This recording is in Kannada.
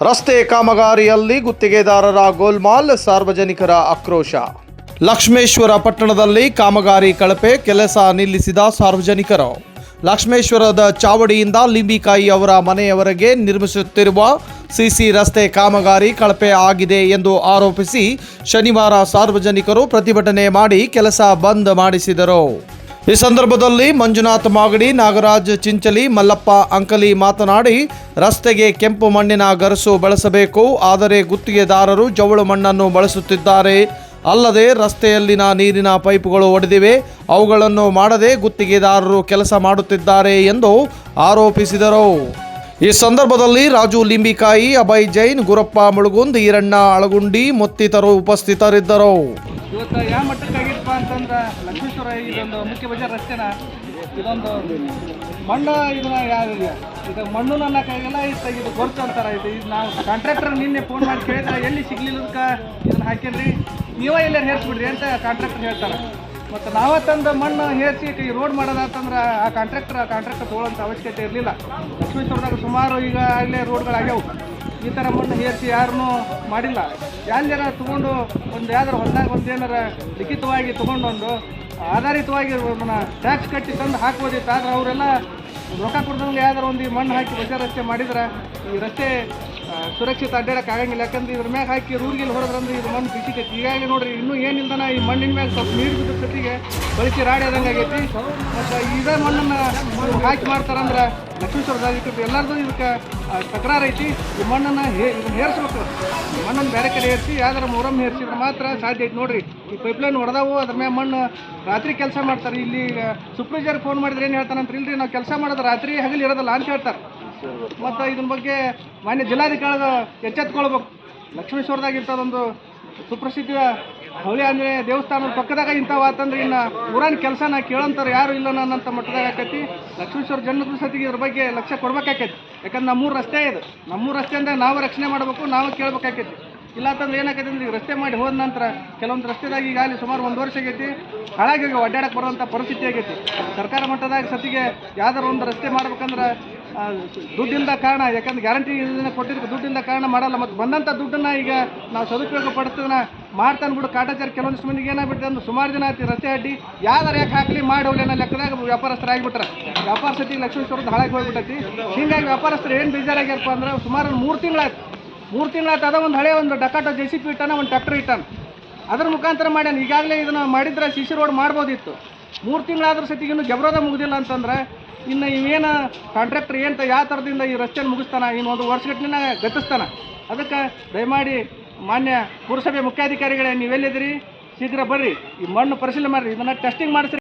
ರಸ್ತೆ ಕಾಮಗಾರಿಯಲ್ಲಿ ಗುತ್ತಿಗೆದಾರರ ಗೋಲ್ಮಾಲ್, ಸಾರ್ವಜನಿಕರ ಆಕ್ರೋಶ. ಲಕ್ಷ್ಮೇಶ್ವರ ಪಟ್ಟಣದಲ್ಲಿ ಕಾಮಗಾರಿ ಕಳಪೆ, ಕೆಲಸ ನಿಲ್ಲಿಸಿದ ಸಾರ್ವಜನಿಕರು. ಲಕ್ಷ್ಮೇಶ್ವರದ ಚಾವಡಿಯಿಂದ ಲಿಂಬಿಕಾಯಿ ಅವರ ಮನೆಯವರೆಗೆ ನಿರ್ಮಿಸುತ್ತಿರುವ ಸಿಸಿ ರಸ್ತೆ ಕಾಮಗಾರಿ ಕಳಪೆ ಆಗಿದೆ ಎಂದು ಆರೋಪಿಸಿ ಶನಿವಾರ ಸಾರ್ವಜನಿಕರು ಪ್ರತಿಭಟನೆ ಮಾಡಿ ಕೆಲಸ ಬಂದ್ ಮಾಡಿಸಿದರು. ಈ ಸಂದರ್ಭದಲ್ಲಿ ಮಂಜುನಾಥ್ ಮಾಗಡಿ, ನಾಗರಾಜ್ ಚಿಂಚಲಿ, ಮಲ್ಲಪ್ಪ ಅಂಕಲಿ ಮಾತನಾಡಿ, ರಸ್ತೆಗೆ ಕೆಂಪು ಮಣ್ಣಿನ ಗರಸು ಬಳಸಬೇಕು, ಆದರೆ ಗುತ್ತಿಗೆದಾರರು ಜವಳು ಮಣ್ಣನ್ನು ಬಳಸುತ್ತಿದ್ದಾರೆ. ಅಲ್ಲದೆ ರಸ್ತೆಯಲ್ಲಿನ ನೀರಿನ ಪೈಪುಗಳು ಒಡೆದಿವೆ, ಅವುಗಳನ್ನು ಮಾಡದೆ ಗುತ್ತಿಗೆದಾರರು ಕೆಲಸ ಮಾಡುತ್ತಿದ್ದಾರೆ ಎಂದು ಆರೋಪಿಸಿದರು. ಈ ಸಂದರ್ಭದಲ್ಲಿ ರಾಜು ಲಿಂಬಿಕಾಯಿ, ಅಭಯ್ ಜೈನ್, ಗುರಪ್ಪ ಮುಳುಗುಂದ್, ಈರಣ್ಣ ಅಳಗುಂಡಿ ಮತ್ತಿತರು ಉಪಸ್ಥಿತರಿದ್ದರು. ಇದೊಂದು ಮುಖ್ಯ ಬಜಾರ್ ರಸ್ತೆನ. ಇದೊಂದು ಮಣ್ಣು ಇದನ್ನ ಯಾರಿಲ್ಲ ಇದು ಮಣ್ಣು ನನ್ನ ಕೈಗೆಲ್ಲ ಇದು ಇದು ಗೊರ್ಚು ಅಂತಾರೆ ಇದು ಇದು ನಾವು ಕಾಂಟ್ರಾಕ್ಟರ್ ನಿನ್ನೆ ಫೋನ್ ಮಾಡಿ ಕೇಳಿದ್ರೆ ಎಲ್ಲಿ ಸಿಗ್ಲಿಲ್ಲದಕ್ಕೆ ಇದನ್ನು ಹಾಕಿನ್ರಿ ನೀವೇ ಇಲ್ಲೇ ಹೇರ್ಸ್ಬಿಡ್ರಿ ಅಂತ ಕಾಂಟ್ರಾಕ್ಟರ್ ಹೇಳ್ತಾರೆ. ಮತ್ತು ನಾವೇ ತಂದು ಮಣ್ಣು ಹೇರಿಸಿ ಈ ರೋಡ್ ಮಾಡೋದಾತಂದ್ರೆ ಆ ಕಾಂಟ್ರಾಕ್ಟರ್ ಕಾಂಟ್ರಾಕ್ಟರ್ ತೊಗೊಳ್ಳೋಂಥ ಅವಶ್ಯಕತೆ ಇರಲಿಲ್ಲ. ಲಕ್ಷ್ಮೇಶ್ವರದಾಗ ಸುಮಾರು ಈಗ ಇಲ್ಲೇ ರೋಡ್ಗಳಾಗ್ಯಾವು ಈ ಥರ ಮಣ್ಣು ಹೇರಿಸಿ ಯಾರನ್ನೂ ಮಾಡಿಲ್ಲ. ಯಾರು ಜನ ತೊಗೊಂಡು ಒಂದು ಯಾವ್ದಾರು ಹೊಲದಾಗ ಒಂದು ಏನಾರ ಲಿಖಿತವಾಗಿ ತೊಗೊಂಡೊಂದು ಆಧಾರಿತವಾಗಿ ಟ್ಯಾಕ್ಸ್ ಕಟ್ಟಿ ತಂದು ಹಾಕ್ಬೋದಿತ್ತು. ಆದ್ರೆ ಅವರೆಲ್ಲ ರೊಕ್ಕ ಕೊಡ್ದಂಗೆ ಯಾವ್ದಾರು ಒಂದು ಮಣ್ಣು ಹಾಕಿ ರಸ್ತೆ ಮಾಡಿದ್ರೆ ಈ ರಸ್ತೆ ಸುರಕ್ಷಿತ ಅಡ್ಡಾಡಕ್ಕೆ ಆಗಂಗಿಲ್ಲ. ಯಾಕಂದ್ರೆ ಇದ್ರ ಮ್ಯಾಗ ಹಾಕಿ ರೂರ್ಗಿಲ್ಲಿ ಹೊರದ್ರಂದ್ರೆ ಇದು ಮಣ್ಣು ಬಿಸಿತೈತಿ. ಹೀಗಾಗಿ ನೋಡ್ರಿ, ಇನ್ನೂ ಏನಿಲ್ದನ ಈ ಮಣ್ಣಿನ ಮ್ಯಾಗ ಸ್ವಲ್ಪ ನೀರು ಬಿದ್ದ ಸತಿಗೆ ಬಳಸಿ ರಾಡಿ ಆದಂಗೆ ಆಗೈತಿ. ಮತ್ತು ಇದೇ ಮಣ್ಣನ್ನು ಹಾಕಿ ಮಾಡ್ತಾರಂದ್ರೆ ಲಕ್ಷ್ಮೇಶ್ವರದಾಗ ಇಟ್ಟು ಎಲ್ಲರದು ಇದಕ್ಕೆ ತಕರಾರು ಐತಿ. ಈ ಮಣ್ಣನ್ನು ಹೇ, ಇದನ್ನು ಹೇರಿಸ್ಬೇಕು. ಮಣ್ಣನ್ನು ಬೇರೆ ಕಡೆ ಹೇರಿಸಿ ಯಾವ್ದಾರ ಮೊರಮ್ ಹೇರಿಸಿದ್ರೆ ಮಾತ್ರ ಸಾಧ್ಯ ಐತಿ ನೋಡ್ರಿ. ಈ ಪೈಪ್ಲೈನ್ ಹೊಡೆದವು ಅದ್ರ ಮ್ಯಾಗ ಮಣ್ಣು ರಾತ್ರಿ ಕೆಲಸ ಮಾಡ್ತಾರೆ. ಇಲ್ಲಿ ಸೂಪರ್ವೈಸರ್ ಫೋನ್ ಮಾಡಿದ್ರೆ ಏನು ಹೇಳ್ತಾನಂತ ಇಲ್ರಿ, ನಾವು ಕೆಲಸ ಮಾಡೋದು ರಾತ್ರಿ ಹಗಲು ಇರೋದಲ್ಲ ಅಂತ ಹೇಳ್ತಾರೆ. ಮತ್ತು ಇದ್ರ ಬಗ್ಗೆ ಮಾನ್ಯ ಜಿಲ್ಲಾಧಿಕಾರದ ಎಚ್ಚೆತ್ಕೊಳ್ಬೇಕು. ಲಕ್ಷ್ಮೇಶ್ವರದಾಗ ಇಂಥದ್ದೊಂದು ಸುಪ್ರಸಿದ್ಧ ಹೊಳಿ ಅಂದರೆ ದೇವಸ್ಥಾನದ ಪಕ್ಕದಾಗ ಇಂಥವು ಆತಂದ್ರೆ ಇನ್ನು ಊರಾನ ಕೆಲಸನ ಕೇಳಂತಾರೆ ಯಾರು ಇಲ್ಲ ಅನ್ನೋಂಥ ಮಟ್ಟದಾಗ ಆಕೈತಿ. ಲಕ್ಷ್ಮೇಶ್ವರ ಜನರ ಸತಿಗೆ ಇದ್ರ ಬಗ್ಗೆ ಲಕ್ಷ್ಯ ಕೊಡ್ಬೇಕಾಕೈತಿ. ಯಾಕಂದ್ರೆ ನಮ್ಮೂರು ರಸ್ತೆ ಇದೆ. ನಮ್ಮೂರು ರಸ್ತೆಯಿಂದ ನಾವು ರಕ್ಷಣೆ ಮಾಡಬೇಕು, ನಾವು ಕೇಳಬೇಕಾಕೈತಿ. ಇಲ್ಲ ಅಂತಂದ್ರೆ ಏನಾಕೈತಿ ಅಂದ್ರೆ ಈಗ ರಸ್ತೆ ಮಾಡಿ ಹೋದ ನಂತರ ಕೆಲವೊಂದು ರಸ್ತೆದಾಗ ಈಗಾಗಲೇ ಸುಮಾರು ಒಂದು ವರ್ಷ ಆಗೈತಿ. ಹಾಳಾಗಿ ಒಡ್ಡಾಡಕ್ಕೆ ಬರುವಂಥ ಪರಿಸ್ಥಿತಿ ಆಗೈತಿ. ಸರ್ಕಾರ ಮಟ್ಟದಾಗ ಸತಿಗೆ ಯಾವ್ದಾರು ಒಂದು ರಸ್ತೆ ಮಾಡ್ಬೇಕಂದ್ರೆ ಆ, ದುಡ್ಡಿಲ್ಲದ ಕಾರಣ ಯಾಕಂದ್ರೆ ಗ್ಯಾರಂಟಿ ಕೊಟ್ಟಿದ್ದಕ್ಕೆ ದುಡ್ಡಿಂದ ಕಾರಣ ಮಾಡಲ್ಲ. ಮತ್ತು ಬಂದಂಥ ದುಡ್ಡನ್ನ ಈಗ ನಾವು ಸದುಪಯೋಗ ಪಡ್ತದನ್ನ ಮಾಡ್ತಾನೆ ಬಿಡು ಕಾಟಾಚಾರ ಕೆಲವೊಂದಿಷ್ಟು ಮಂದಿಗೆ ಏನಾಗ್ಬಿಟ್ಟೆ ಅಂದ್ರೆ ಸುಮಾರು ದಿನ ಆಯ್ತು ರಸ್ತೆ ಅಡ್ಡಿ ಯಾವ್ದಾರು ಯಾಕೆ ಹಾಕಲಿ ಮಾಡೋಲಿ ಅನ್ನೋ ಲೆಕ್ಕದಾಗ ವ್ಯಾಪಾರಸ್ಥರು ಆಗಿಬಿಟ್ರೆ. ವ್ಯಾಪಾರ ಸತಿ ಲಕ್ಷ್ಮೇಶ್ವರದ ಹಾಳಾಗಿ ಹೋಗ್ಬಿಟ್ಟೈತಿ. ಹೀಗಾಗಿ ವ್ಯಾಪಾರಸ್ಥರು ಏನು ಬೇಜಾರಾಗ್ಯಾರಪ್ಪ ಅಂದ್ರೆ ಸುಮಾರು ಒಂದು ಮೂರು ತಿಂಗಳಾಯ್ತು. ಮೂರು ತಿಂಗಳಾಯ್ತು ಅದ ಒಂದು ಹಳೆ ಒಂದು ಡಕಾಟೋ ಜೆ ಸಿ ಪಿ ಇಟ್ಟಾನ ಒಂದು ಟ್ರ್ಯಾಕ್ಟರ್ ಇಟ್ಟಾನ. ಅದ್ರ ಮುಖಾಂತರ ಮಾಡ್ಯಾನ. ಈಗಾಗಲೇ ಇದನ್ನ ಮಾಡಿದ್ರೆ ಸಿ ಸಿ ರೋಡ್ ಮಾಡ್ಬೋದಿತ್ತು. ಮೂರು ತಿಂಗಳಾದ್ರೂ ಇನ್ನೂ ಜಬರೋದ ಮುಗಿದಿಲ್ಲ ಅಂತಂದ್ರೆ ಇನ್ನು ಇವೇನು ಕಾಂಟ್ರಾಕ್ಟರ್ ಏನು ಯಾವ ಥರದಿಂದ ಈ ರಸ್ತೆಯನ್ನು ಮುಗಿಸ್ತಾನ? ಇನ್ನು ಒಂದು ವರ್ಷಗಟ್ಟಲಿನ ಗತಿಸ್ತಾನ. ಅದಕ್ಕೆ ದಯಮಾಡಿ ಮಾನ್ಯ ಪುರಸಭೆ ಮುಖ್ಯಾಧಿಕಾರಿಗಳೇ, ನೀವೆಲ್ಲಿದ್ದೀರಿ? ಶೀಘ್ರ ಬರ್ರಿ. ಈ ಮಣ್ಣು ಪರಿಶೀಲನೆ ಮಾಡಿರಿ. ಇದನ್ನು ಟೆಸ್ಟಿಂಗ್ ಮಾಡಿಸ್ರಿ.